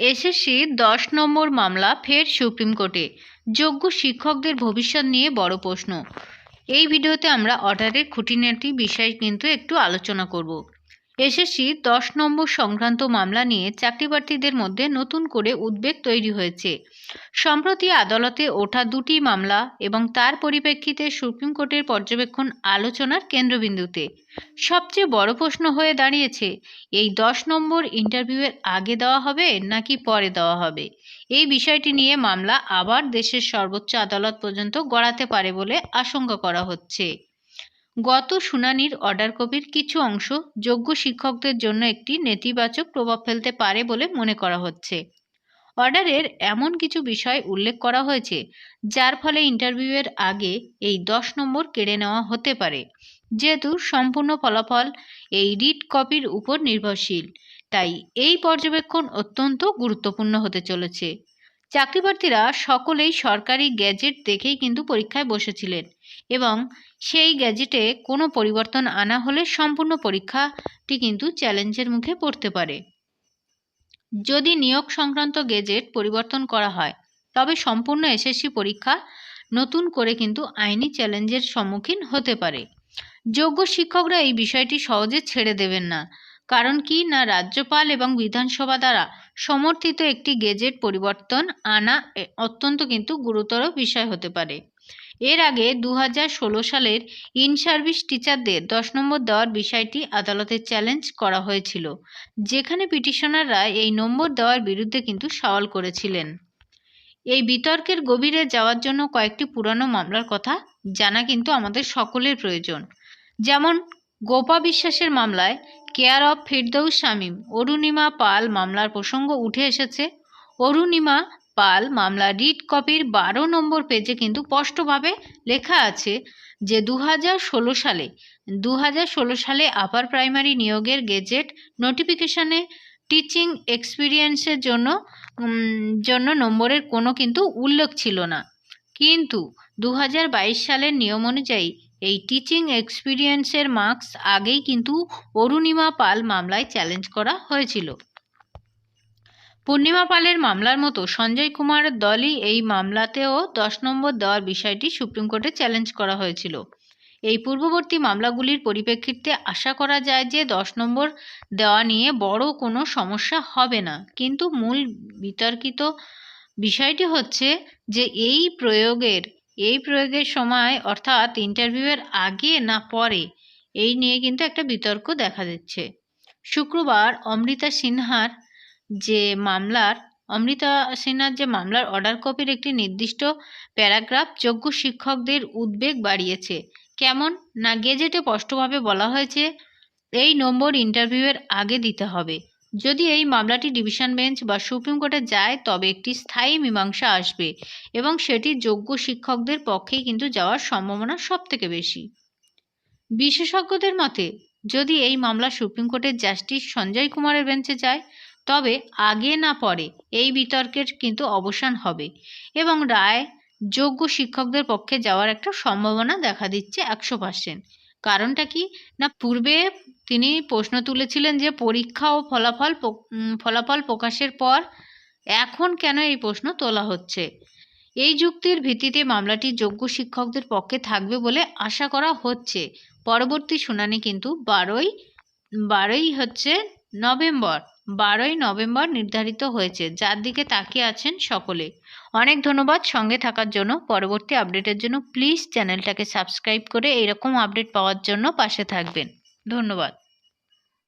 SSC দশ নম্বর মামলা ফের সুপ্রিম কোর্টে। যোগ্য শিক্ষকদের ভবিষ্যৎ নিয়ে বড় প্রশ্ন। এই ভিডিওতে আমরা অর্ডারের খুঁটিনাটি বিষয় কিন্তু একটু আলোচনা করব। এসএসসি দশ নম্বর সংক্রান্ত মামলা নিয়ে চাকরিপ্রার্থীদের মধ্যে নতুন করে উদ্বেগ তৈরি হয়েছে। সম্প্রতি আদালতে ওঠা দুটি মামলা এবং তার পরিপ্রেক্ষিতে সুপ্রিম কোর্টের পর্যবেক্ষণ আলোচনার কেন্দ্রবিন্দুতে। সবচেয়ে বড় প্রশ্ন হয়ে দাঁড়িয়েছে, এই দশ নম্বর ইন্টারভিউয়ের আগে দেওয়া হবে নাকি পরে দেওয়া হবে? এই বিষয়টি নিয়ে মামলা আবার দেশের সর্বোচ্চ আদালত পর্যন্ত গড়াতে পারে বলে আশঙ্কা করা হচ্ছে। গত শুনানির অর্ডার কপির কিছু অংশ যোগ্য শিক্ষকদের জন্য একটি নেতিবাচক প্রভাব ফেলতে পারে বলে মনে করা হচ্ছে। অর্ডারের এমন কিছু বিষয় উল্লেখ করা হয়েছে, যার ফলে ইন্টারভিউয়ের আগে এই দশ নম্বর কেড়ে নেওয়া হতে পারে। যেহেতু সম্পূর্ণ ফলাফল এই রিড কপির উপর নির্ভরশীল, তাই এই পর্যবেক্ষণ অত্যন্ত গুরুত্বপূর্ণ হতে চলেছে। চাকরি প্রার্থীরা সকলেই সরকারি গ্যাজেট দেখেই কিন্তু পরীক্ষায় বসেছিলেন এবং সেই গ্যাজেটে কোনো পরিবর্তন আনা হলে সম্পূর্ণ পরীক্ষাটি কিন্তু চ্যালেঞ্জের মুখে পড়তে পারে। যদি নিয়োগ সংক্রান্ত গেজেট পরিবর্তন করা হয়, তবে সম্পূর্ণ এসএসসি পরীক্ষা নতুন করে কিন্তু আইনি চ্যালেঞ্জের সম্মুখীন হতে পারে। যোগ্য শিক্ষকরা এই বিষয়টি সহজে ছেড়ে দেবেন না। কারণ কি? না রাজ্যপাল এবং বিধানসভা দ্বারা সমর্থিত একটি গেজেট পরিবর্তন আনা অত্যন্ত কিন্তু গুরুতর বিষয় হতে পারে। এর আগে দু হাজার ষোলো সালের ইন সার্ভিস টিচারদের দশ নম্বর দেওয়ার বিষয়টি আদালতে চ্যালেঞ্জ করা হয়েছিল, যেখানে পিটিশনাররা এই নম্বর দেওয়ার বিরুদ্ধে কিন্তু সওয়াল করেছিলেন। এই বিতর্কের গভীরে যাওয়ার জন্য কয়েকটি পুরানো মামলার কথা জানা কিন্তু আমাদের সকলের প্রয়োজন। যেমন গোপা বিশ্বাসের মামলায় কেয়ার অফ ফিরদৌস শামীম, অরুণিমা পাল মামলার প্রসঙ্গ উঠে এসেছে। অরুণিমা পাল মামলা রিড কপির বারো নম্বর পেজে কিন্তু স্পষ্টভাবে লেখা আছে যে দু ষোলো সালে দু ষোলো সালে আপার প্রাইমারি নিয়োগের গেজেট নোটিফিকেশনে টিচিং এক্সপিরিয়েন্সের জন্য জন্য নম্বরের কোনো কিন্তু উল্লেখ ছিল না। কিন্তু দু হাজার বাইশ সালের নিয়ম অনুযায়ী এই টিচিং এক্সপিরিয়েন্সের মার্কস আগেই কিন্তু অরুণিমা পাল মামলায় চ্যালেঞ্জ করা হয়েছিল। পূর্ণিমা পালের মামলার মতো সঞ্জয় কুমার দলই এই মামলাতেও দশ নম্বর দেওয়ার বিষয়টি সুপ্রিম কোর্টে চ্যালেঞ্জ করা হয়েছিল। এই পূর্ববর্তী মামলাগুলির পরিপ্রেক্ষিতে আশা করা যায় যে দশ নম্বর দেওয়া নিয়ে বড় কোনো সমস্যা হবে না। কিন্তু মূল বিতর্কিত বিষয়টি হচ্ছে যে এই প্রয়োগের এই প্রয়োগের সময় অর্থাৎ ইন্টারভিউয়ের আগে না পরে এই নিয়ে কিন্তু একটা বিতর্ক দেখা দিচ্ছে। শুক্রবার অমৃতা সিনহার যে মামলার, অমৃতা সিনহার যে মামলার অর্ডার কপির একটি নির্দিষ্ট প্যারাগ্রাফ যোগ্য শিক্ষকদের উদ্বেগ বাড়িয়েছে। কেমন? না গেজেটে স্পষ্টভাবে বলা হয়েছে, এই নম্বর ইন্টারভিউয়ের আগে দিতে হবে। যদি এই মামলাটি ডিভিশন বেঞ্চ বা সুপ্রিম কোর্টে যায়, তবে একটি স্থায়ী মীমাংসা আসবে এবং সেটি যোগ্য শিক্ষকদের পক্ষেই কিন্তু যাওয়ার সম্ভাবনা সবথেকে বেশি। বিশেষজ্ঞদের মতে, যদি এই মামলা সুপ্রিম কোর্টের জাস্টিস সঞ্জয় কুমারের বেঞ্চে যায়, তবে আগে না পরে এই বিতর্কের কিন্তু অবসান হবে এবং রায় যোগ্য শিক্ষকদের পক্ষে যাওয়ার একটা সম্ভাবনা দেখা দিচ্ছে একশো পার্সেন্ট। কারণটা কি? না, পূর্বে তিনি প্রশ্ন তুলেছিলেন যে পরীক্ষা ও ফলাফল ফলাফল প্রকাশের পর এখন কেন এই প্রশ্ন তোলা হচ্ছে? এই যুক্তির ভিত্তিতে মামলাটি যোগ্য শিক্ষকদের পক্ষে থাকবে বলে আশা করা হচ্ছে। পরবর্তী শুনানি কিন্তু বারোই বারোই হচ্ছে নভেম্বর। বারোই নভেম্বর নির্ধারিত হয়েছে। যার দিকে তাকিয়ে আছেন সকলে। অনেক ধন্যবাদ সঙ্গে থাকার জন্য। পরবর্তী আপডেটের জন্য প্লিজ চ্যানেলটাকে সাবস্ক্রাইব করে এইরকম আপডেট পাওয়ার জন্য পাশে থাকবেন। ধন্যবাদ।